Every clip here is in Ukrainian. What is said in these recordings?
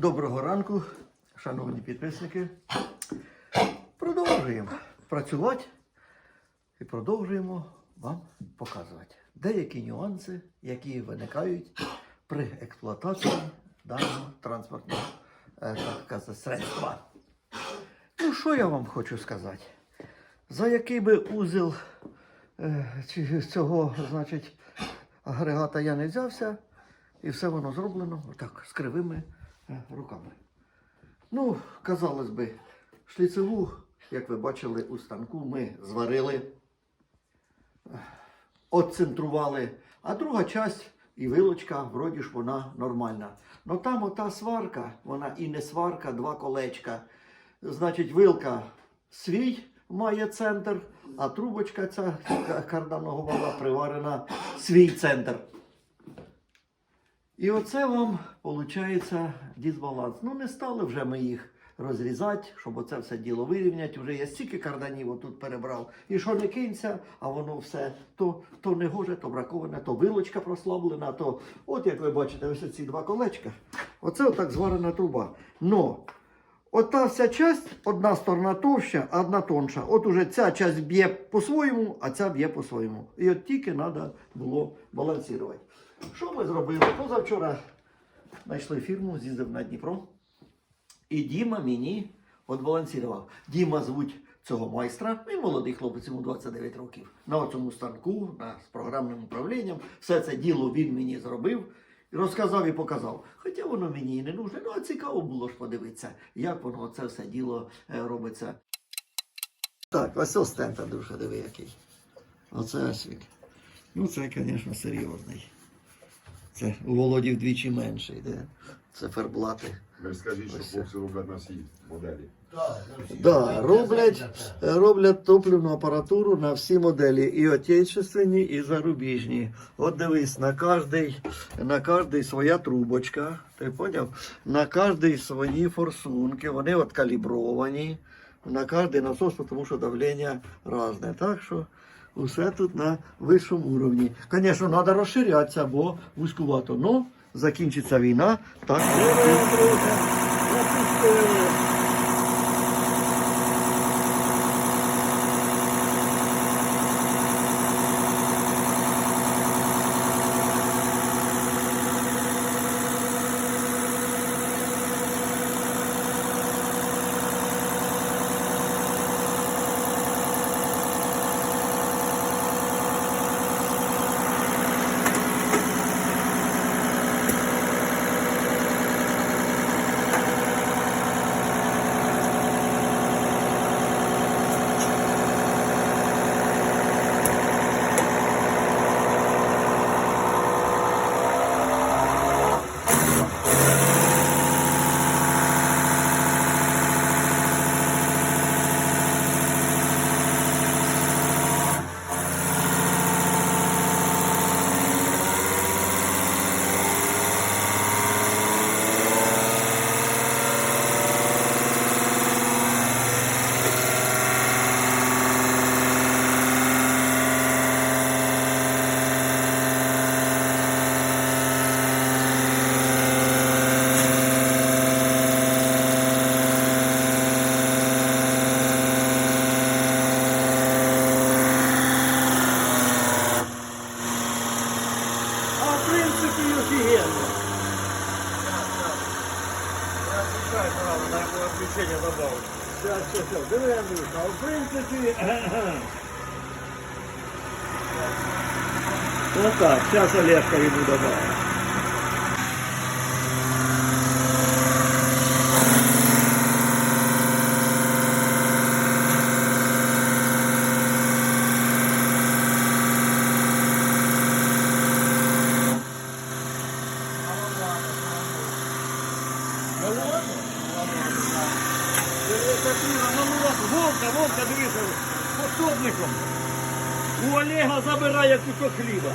Доброго ранку, шановні підписники. Продовжуємо працювати і продовжуємо вам показувати деякі нюанси, які виникають при експлуатації даного транспортного е, так казати, средства. Ну, що я вам хочу сказати? За який би узел е, цього, значить, агрегата я не взявся, і все воно зроблено отак, з кривими руками. Ну, казалось би, шліцеву, як ви бачили у станку, ми зварили, е, отцентрували, а друга часть і вилочка, вроді ж вона нормальна. Ну там ота сварка, вона і не сварка, два колечка. Значить, вилка свій має центр, а трубочка ця карданного вала приварена свій центр. І оце вам виходить дисбаланс. Ну, не стали вже ми їх розрізати, щоб оце все діло вирівняти. Вже я стільки карданів отут перебрав. І що не кинься, а воно все то, то не гоже, то браковане, то вилочка прослаблена, то от як ви бачите, ось ці два колечка. Оце отак зварена труба. Но Ота вся часть, одна сторона товща, а одна тонша. От уже ця часть б'є по-своєму, а ця б'є по-своєму. І от тільки треба було балансувати. Що ми зробили? Позавчора знайшли фірму, з'їздив на Дніпро. І Діма мені от балансував. Діма звуть цього майстра. Він молодий хлопець, йому 29 років. На цьому станку, на, з програмним управлінням. Все це діло він мені зробив. Розказав і показав. Хоча воно мені і не нужне, ну а цікаво було ж подивитися, як воно це все діло е, робиться. Так, ось ось дуже диви який. Оце ось він. Ну це, звісно, серйозний. Це у Володі вдвічі менший, де? Це ферблати. Ви скажіть, що хлопці роблять на всі моделі. Да, роблять, роблять топливну апаратуру на всі моделі, і отечественні, і зарубіжні. От дивись, на кожний, на кожний своя трубочка, ти поняв? На кожний свої форсунки, вони от калібровані, на кожний насос, тому що давлення різне. Так що усе тут на вищому уровні. Звісно, треба розширятися, бо вузькувато. Ну, закінчиться війна, так. Сейчас Олежка йому добавить. Вовка, Вовка, дивися, пособником. У Олега забирає кусок хліба.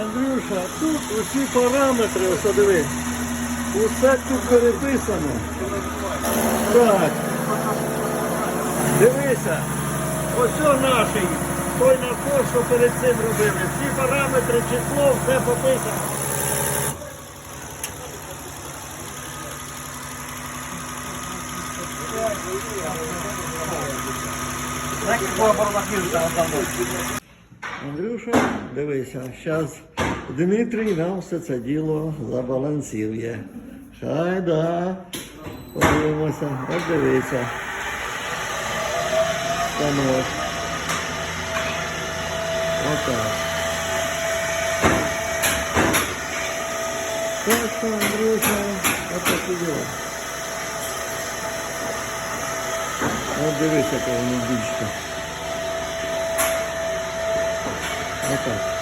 Андрюша, тут усі параметри, ось диви. Усе тут переписано. Так. Дивися. Ось о наший. Той на що перед цим робили. Всі параметри, число, все пописано. Андрюша, дивися, зараз Дмитрій нам все це діло забалансує. Хай да. Подивимося, от дивися. Станок. Отак. Так що, Андрюша, отак і діло. От дивися, яке воно більше. Отак.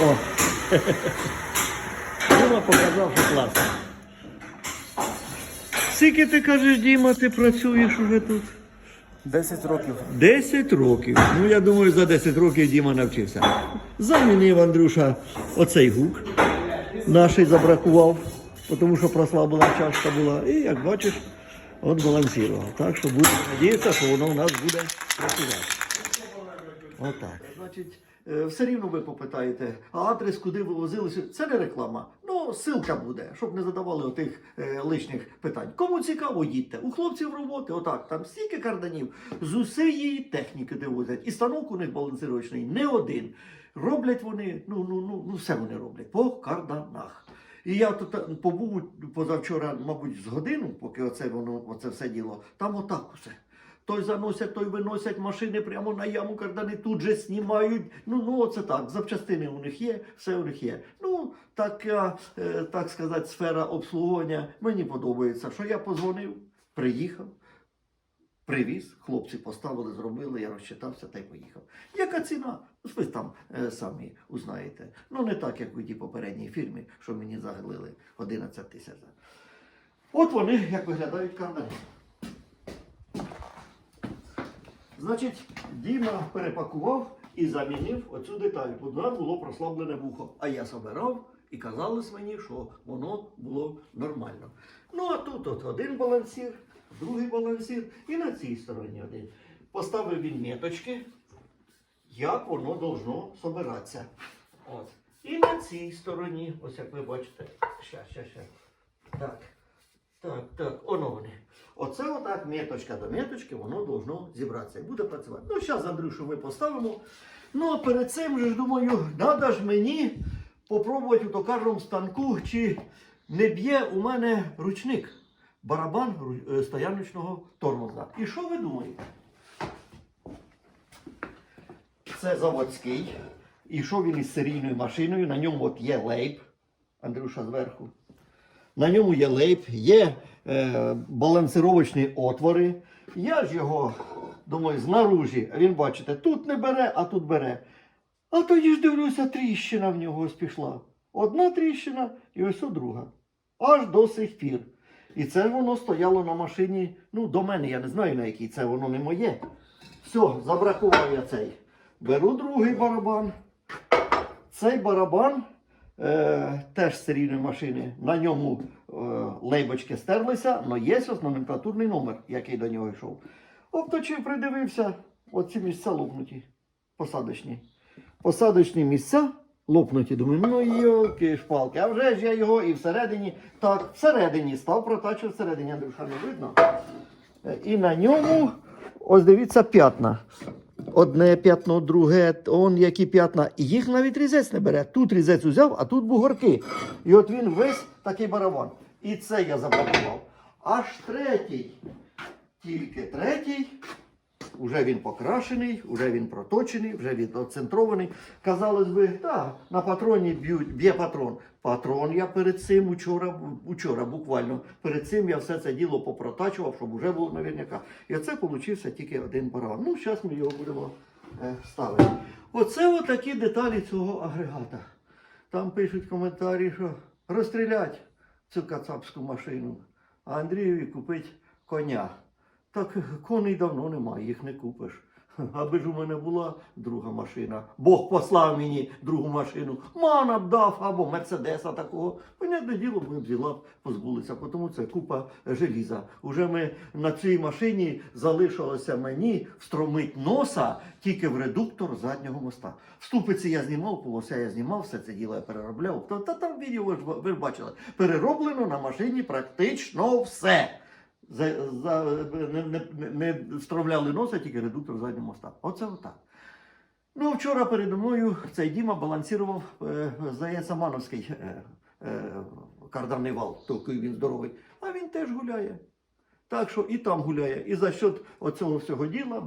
О! Діма показав, що класно. Скільки ти кажеш, Діма, ти працюєш уже тут? 10 років. 10 років. Ну, я думаю, за 10 років Діма навчився. Замінив Андрюша оцей гук. Наший забракував, тому що прослаблена чашка була. І як бачиш, от балансував. Так що будемо надіятися, що воно у нас буде працювати. Отак. Значить, е, все рівно ви попитаєте, а адрес, куди ви возилися, це не реклама. Ну, ссылка буде, щоб не задавали отих е, лишніх питань. Кому цікаво, їдьте. У хлопців роботи, отак, там стільки карданів з усієї техніки де возять. І станок у них балансировочний не один. Роблять вони, ну, ну, ну, ну все вони роблять по карданах. І я тут е, побув позавчора, мабуть, з годину, поки оце воно, оце все діло, там отак усе. Той заносять, той виносять машини прямо на яму кардани, тут же знімають. Ну, ну оце так. Запчастини у них є, все у них є. Ну, така, е, так сказати, сфера обслуговування мені подобається, що я позвонив, приїхав, привіз, хлопці поставили, зробили, я розчитався та й поїхав. Яка ціна? Ви там е, самі узнаєте. Ну, не так, як у тій попередній фірмі, що мені загалили 11 тисяч. От вони, як виглядають кардани. Значить, Діма перепакував і замінив оцю деталь. Туди було прослаблене вухо. А я собирав і казалось мені, що воно було нормально. Ну а тут от один балансір, другий балансір і на цій стороні один. Поставив він меточки, як воно должно собиратися. От. І на цій стороні, ось як ви бачите, ща, ща, ща. Так. Так, так, оно вони. Оце отак меточка до меточки, воно должно зібратися і буде працювати. Ну, зараз, Андрюшу, ми поставимо. Ну, а перед цим ж думаю, треба ж мені попробувати у токарному станку, чи не б'є у мене ручник, барабан е, стояночного тормоза. І що ви думаєте? Це заводський. І що він із серійною машиною? На ньому от є лейб. Андрюша зверху. На ньому є лейб, є е, балансировочні отвори. Я ж його, думаю, знаружі, він, бачите, тут не бере, а тут бере. А тоді ж дивлюся, тріщина в нього ось пішла. Одна тріщина і ось друга. Аж до сих пір. І це воно стояло на машині, ну, до мене, я не знаю на якій, це воно не моє. Все, забракував я цей. Беру другий барабан. Цей барабан е, теж серійної машини. На ньому е, лейбочки стерлися, але є номенклатурний номер, який до нього йшов. Обточив, придивився, оці місця лопнуті, посадочні. посадочні місця лопнуті. Думаю, ну йолки шпалки. А вже ж я його і всередині, так, всередині став протачив всередині, Андрюша, не видно. Е, І на ньому, ось дивіться, п'ятна. Одне п'ятно, друге, он які п'ятна. І їх навіть різець не бере. Тут різець узяв, а тут бугорки. І от він весь такий барабан. І це я заблокував. Аж третій. Тільки третій. Уже він покрашений, вже він проточений, вже він оцентрований. Казалось би, так, на патроні б'ють, б'є патрон. Патрон я перед цим учора, учора буквально перед цим я все це діло попротачував, щоб вже було наверняка. І оце получився тільки один барабан. Ну, зараз ми його будемо е, ставити. Оце отакі деталі цього агрегата. Там пишуть коментарі, що розстрілять цю кацапську машину, а Андрієві купить коня. Так коней давно немає, їх не купиш. Аби ж у мене була друга машина. Бог послав мені другу машину. Мана б дав або Мерседеса такого. Понятне діло, ми б взяла позбулися, тому це купа желіза. Уже ми на цій машині залишилося мені встромить носа тільки в редуктор заднього моста. Ступиці я знімав, полося я знімав, все це діло я переробляв. Та, та там відео ви ж, ви бачили. Перероблено на машині практично все. За, за, не, не, не, встромляли носа, тільки редуктор заднього моста. Оце отак. Ну, вчора передо мною цей Діма балансував, е, здається, Мановський е, е, карданний вал, такий він здоровий. А він теж гуляє. Так що і там гуляє. І за счет оцього всього діла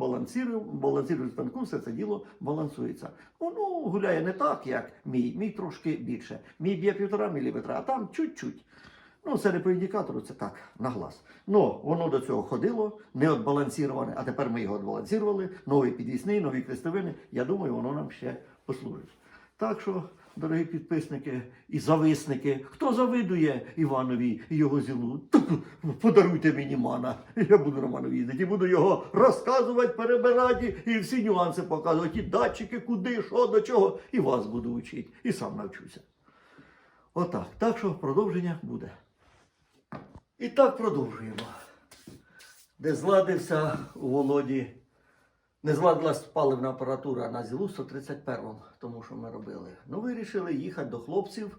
балансирує станку, все це діло балансується. Воно гуляє не так, як мій, мій трошки більше. Мій б'є півтора міліметра, а там чуть-чуть. Ну, це не по індикатору, це так, на глаз. Ну, воно до цього ходило, не отбалансіроване, а тепер ми його отбалансірували, новий підвісний, нові крестовини. Я думаю, воно нам ще послужить. Так що, дорогі підписники і зависники, хто завидує Іванові і його зілу, подаруйте мені мана. Я буду Романові їздити і буду його розказувати, перебирати і всі нюанси показувати, і датчики, куди, що, до чого. І вас буду вчити, і сам навчуся. Отак. Так що продовження буде. І так продовжуємо. Де зладився у Володі, не зладилась паливна апаратура на ЗІЛу 131, тому що ми робили. Ну, вирішили їхати до хлопців,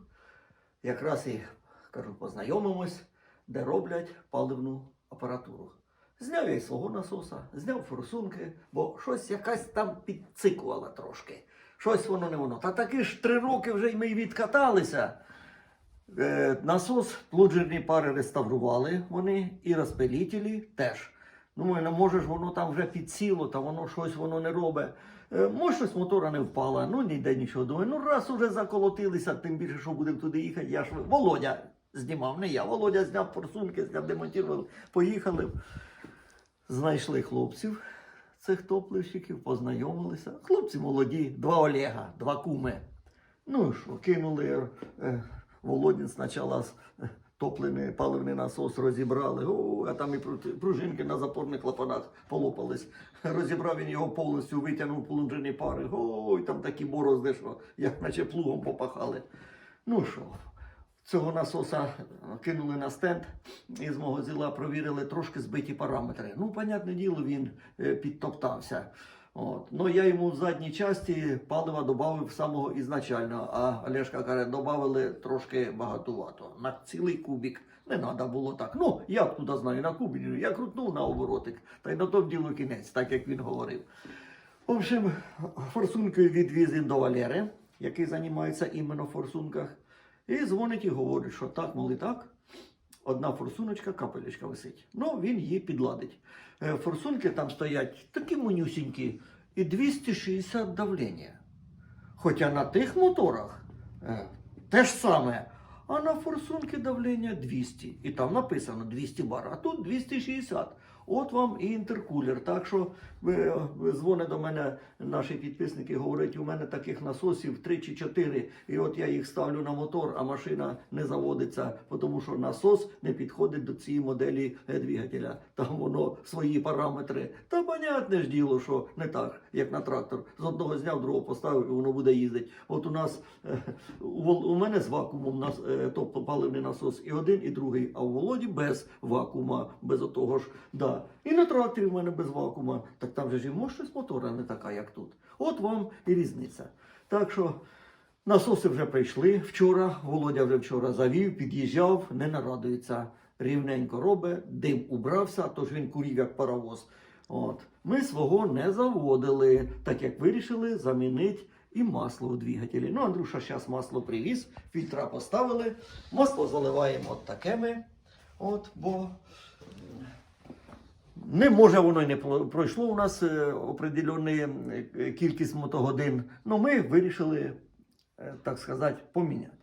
якраз і кажу, познайомимось, де роблять паливну апаратуру. Зняв я й свого насоса, зняв форсунки, бо щось якась там підцикувала трошки. Щось воно не воно. Та таки ж три роки вже й ми відкаталися. Е, насос плуджерні пари реставрували вони і розпилітелі теж. Думаю, не може ж воно там вже підсіло, та воно щось воно не робить. Е, може, щось мотора не впала, ну ніде нічого. Думаю, ну раз уже заколотилися, тим більше, що будемо туди їхати. Я ж Володя знімав, не я. Володя зняв форсунки, зняв демонтував, поїхали. Знайшли хлопців, цих топливщиків, познайомилися. Хлопці молоді, два Олега, два куми. Ну і що, кинули е, Володін спочатку е, топливний паливний насос розібрали. А там і пружинки на запорних клапанах полопались. Розібрав він його повністю, витягнув полунжені пари. Ой, там такі борозди, що як наче плугом попахали. Ну що, цього насоса кинули на стенд і з мого зіла провірили трошки збиті параметри. Ну, понятне діло, він е, підтоптався. От. Ну, я йому в задній часті палива додав самого ізначально, а Олешка каже, додали трошки багатувато. На цілий кубік не треба було так. Ну, я туди знаю, на кубі. Я крутнув на оборотик, та й на тому діло кінець, так як він говорив. В общем, форсункою відвіз до Валери, який займається іменно в форсунках. І дзвонить і говорить, що так, моли так. Одна форсуночка, капелечка висить. Ну, він її підладить. Е, Форсунки там стоять такі манюсінькі і 260 давлення. Хоча на тих моторах е, те ж саме. А на форсунки давлення 200. І там написано 200 бар, а тут 260. От вам і інтеркулер. Так що ви дзвонить до мене наші підписники, говорять, у мене таких насосів 3 чи 4, і от я їх ставлю на мотор, а машина не заводиться, тому що насос не підходить до цієї моделі е, двигателя. Там воно свої параметри. Та понятне ж діло, що не так, як на трактор. З одного зняв, другого поставив, і воно буде їздити. От у нас е, у, мене з вакуумом нас, е, е, тобто паливний насос і один, і другий, а у Володі без вакуума, без отого ж. І на тракторі в мене без вакуума. Так там же ж і мощність мотора не така, як тут. От вам і різниця. Так що насоси вже прийшли вчора. Володя вже вчора завів, під'їжджав, не нарадується. Рівненько робить, дим убрався, тож він курів як паровоз. От. Ми свого не заводили, так як вирішили замінити і масло у двигателі. Ну, Андрюша зараз масло привіз, фільтра поставили, масло заливаємо от такими. От, бо не може воно й не пройшло у нас е, определенна е, кількість мотогодин. Ну, ми вирішили, е, так сказати, поміняти.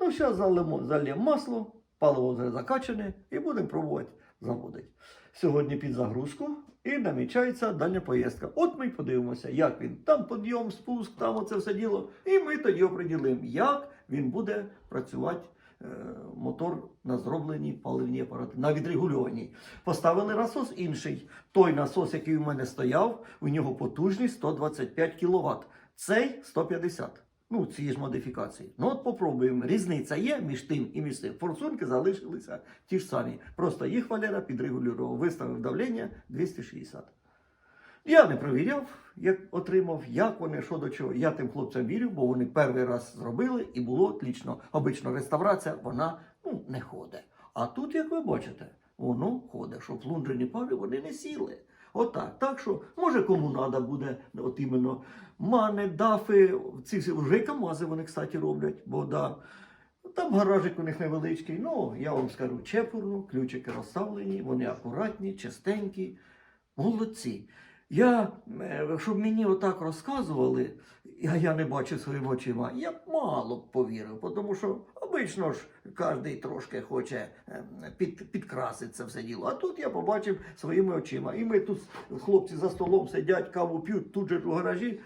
Ну, зараз залимо, зальємо масло, паливо вже закачане і будемо пробувати заводити. Сьогодні під загрузку і намічається дальня поїздка. От ми подивимося, як він. Там підйом, спуск, там оце все діло. І ми тоді оприділимо, як він буде працювати. Е, Мотор на зробленій паливній апарати, на відрегульованій. Поставили насос інший. Той насос, який у мене стояв, у нього потужність 125 кВт. Цей 150. Ну, ці ж модифікації. Ну от попробуємо. Різниця є між тим і між тим. Форсунки залишилися ті ж самі. Просто їх Валера підрегулював, виставив давлення 260. Я не провіряв, як отримав, як вони, що до чого. Я тим хлопцям вірю, бо вони перший раз зробили і було отлично. Обично реставрація, вона ну, не ходить. А тут, як ви бачите, воно ходить, щоб лунжені пари вони не сіли. Отак. Так що, може, кому треба буде, от іменно мани, дафи, ці всі вже камази вони, кстати, роблять, бо да. Там гаражик у них невеличкий. Ну, я вам скажу чепурно, ключики розставлені, вони акуратні, чистенькі, молодці. Я, е, щоб мені отак розказували, а я не бачу своїми очима, я б мало б повірив, тому що обично ж кожен трошки хоче е, під, підкрасити це все діло. А тут я побачив своїми очима. І ми тут хлопці за столом сидять, каву п'ють тут же в гаражі.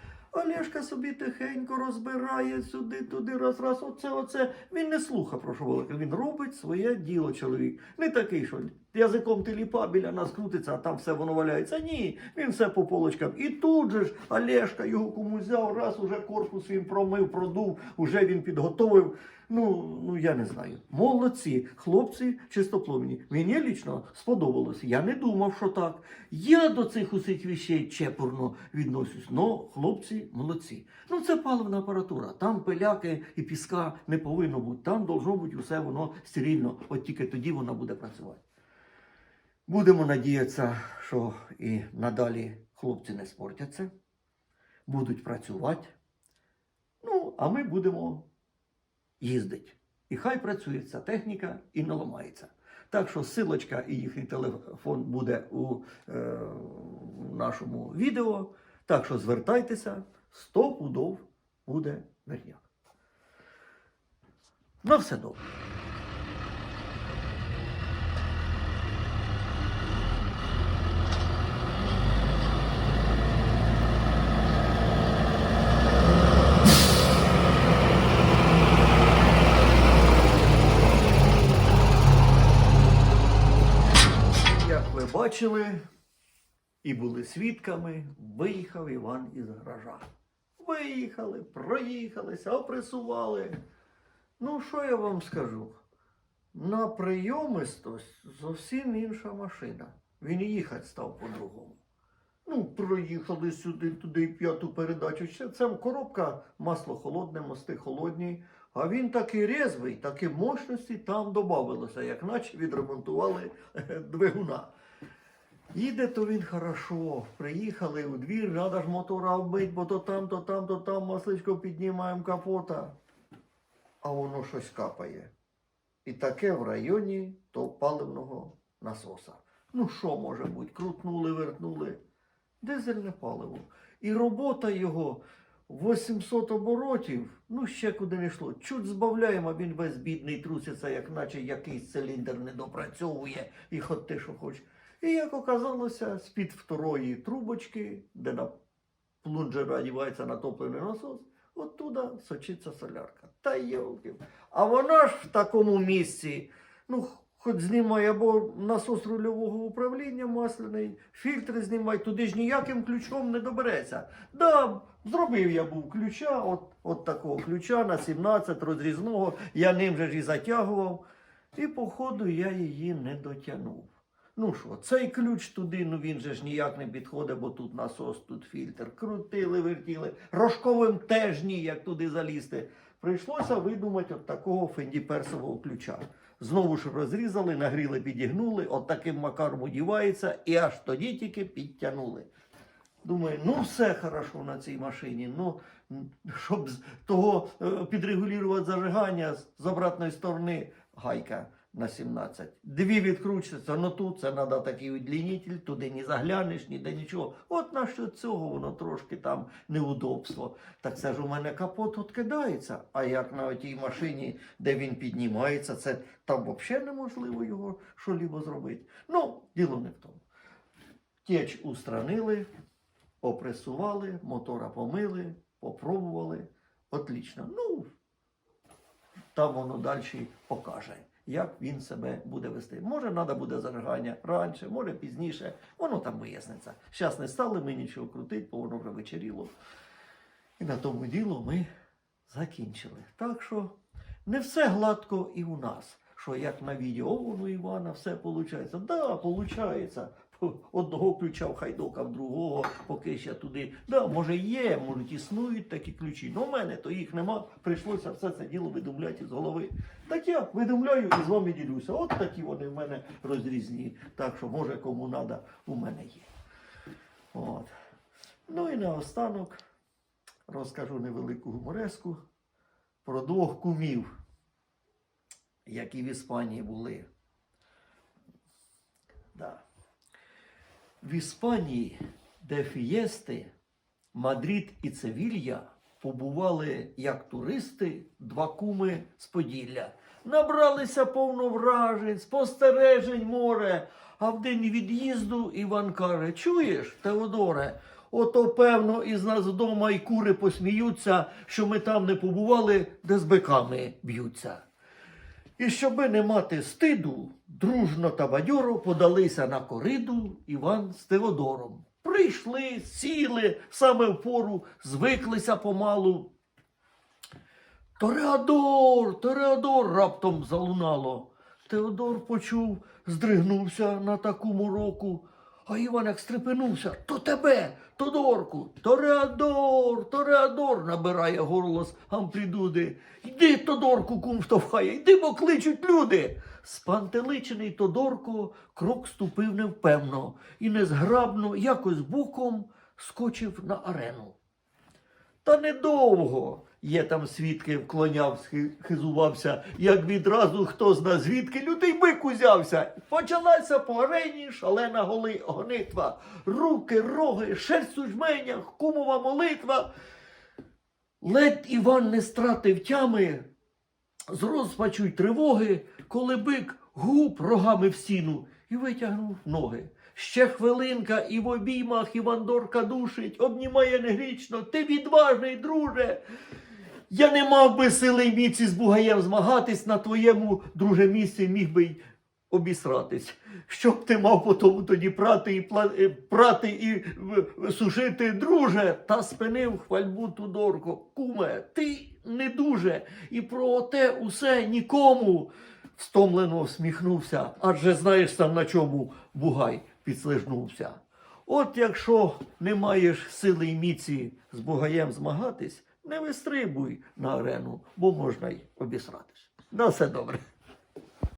Олешка собі тихенько розбирає сюди, туди, раз, раз, оце, оце. Він не слуха про що велике. Він робить своє діло, чоловік. Не такий, що язиком теліпа біля нас крутиться, а там все воно валяється. Ні, він все по полочкам. І тут же ж Олешка його комусь взяв, раз уже корпус він промив, продув, уже він підготовив. Ну, ну я не знаю. Молодці, хлопці чистопломні. Мені лічно сподобалось. Я не думав, що так. Я до цих усіх вещей чепурно відношусь. Ну, хлопці молодці. Ну, це паливна апаратура. Там пиляки і піска не повинно бути. Там должно бути усе воно стерильно. От тільки тоді вона буде працювати. Будемо надіятися, що і надалі хлопці не спортяться, будуть працювати. Ну, а ми будемо їздить. І хай працює ця техніка і не ламається. Так що силочка і їхній телефон буде у е, нашому відео. Так що звертайтеся, 100 пудов буде верняк. На все добре. Як ви бачили і були свідками, виїхав Іван із гаража. Виїхали, проїхалися, опресували. Ну, що я вам скажу? На прийомистость зовсім інша машина. Він і їхати став по-другому. Ну, проїхали сюди, туди п'яту передачу. Це коробка, масло холодне, мости холодні. А він такий резвий, такі мощності там додавалося, як наче відремонтували двигуна. Їде то він хорошо. Приїхали у двір, треба ж мотора вбити, бо то там, то там, то там масличко піднімаємо капота. А воно щось капає. І таке в районі то паливного насоса. Ну що може бути? Крутнули, вертнули. Дизельне паливо. І робота його 800 оборотів, ну ще куди не йшло. Чуть збавляємо, а він весь бідний труситься, як наче якийсь циліндр не допрацьовує і хоч ти що хоч. І як оказалося, з-під второї трубочки, де на плунжер одівається натоплений насос, оттуда сочиться солярка. Та йолки. А вона ж в такому місці, ну, хоч знімай або насос рульового управління масляний, фільтри знімай, туди ж ніяким ключом не добереться. Да, Зробив я був ключа, от, от такого ключа на 17 розрізного, я ним же ж і затягував. І походу я її не дотягнув. Ну що, цей ключ туди, ну він же ж ніяк не підходить, бо тут насос, тут фільтр. Крутили, вертіли. Рожковим теж ніяк туди залізти. Прийшлося видумати от такого фендіперсового ключа. Знову ж розрізали, нагріли, підігнули, от таким макаром одівається, і аж тоді тільки підтягнули. Думаю, ну все хорошо на цій машині. Ну, щоб того е, підрегулювати зажигання з- з обратної сторони гайка на 17. Дві відкручуються, ну тут це треба такий удлінитель, туди не заглянеш, ніде нічого. От на що цього воно трошки там неудобство. Так це ж у мене капот відкидається. А як на тій машині, де він піднімається, це там взагалі неможливо його що-либо зробити. Ну, діло не в тому. Теч устранили, опресували, мотора помили, попробували. Отлично. Ну, там воно далі покаже, як він себе буде вести. Може, треба буде зажигання раніше, може пізніше. Воно там виясниться. Зараз не стали ми нічого крутити, бо воно вже вечеріло. І на тому діло ми закінчили. Так що не все гладко і у нас. Що як на відео, воно Івана, все виходить. Да, виходить. Одного ключа в хайдока, в другого, поки ще туди. Да, може є, можуть існують такі ключі. але в мене то їх нема. Прийшлося все це діло видумляти з голови. Так я видумляю і з вами ділюся. От такі вони в мене розрізні. Так що, може, кому треба, у мене є. От. Ну і наостанок розкажу невелику гумореску про двох кумів, які в Іспанії були. Да. В Іспанії, де фієсти, Мадрид і Цевілья побували як туристи, два куми з Поділля. Набралися повно вражень, спостережень море. А в день від'їзду Іван каже: Чуєш, Теодоре, ото певно із нас вдома і кури посміються, що ми там не побували, де з биками б'ються. І щоби не мати стиду, дружно та бадьоро подалися на кориду Іван з Теодором. Прийшли, сіли саме в пору, звиклися помалу. Тореадор, Тореадор раптом залунало. Теодор почув, здригнувся на таку мороку. А Іван як стрепенувся, то тебе, Тодорку, Тореадор, Тореадор, набирає горлос амплідуди. Йди, Тодорку, кум штовхає, йди, бо кличуть люди. Спантеличений Тодорко крок ступив невпевно і незграбно, якось боком скочив на арену. Та недовго. Є там свідки, вклонявся, хи- хизувався, як відразу хто зна звідки лютий бик узявся. Почалася по арені шалена голи гонитва. Руки, роги, шерсть у жменях, кумова молитва. Ледь Іван не стратив тями, з розпачу й тривоги, коли бик гуп рогами в стіну і витягнув ноги. Ще хвилинка, і в обіймах Івандорка душить, обнімає негрічно, ти відважний, друже. Я не мав би сили й міці з Бугаєм змагатись на твоєму, друже, місці міг би й обісратись. Щоб ти мав по тому тоді прати і е, прати і сушити, друже, та спинив хвальбу Тудорко. Куме, ти не дуже, і про те усе нікому. Стомлено всміхнувся, адже знаєш сам на чому Бугай підслижнувся. От якщо не маєш сили й міці з Бугаєм змагатись, не вистрибуй на арену, бо можна й обісратись. На все добре.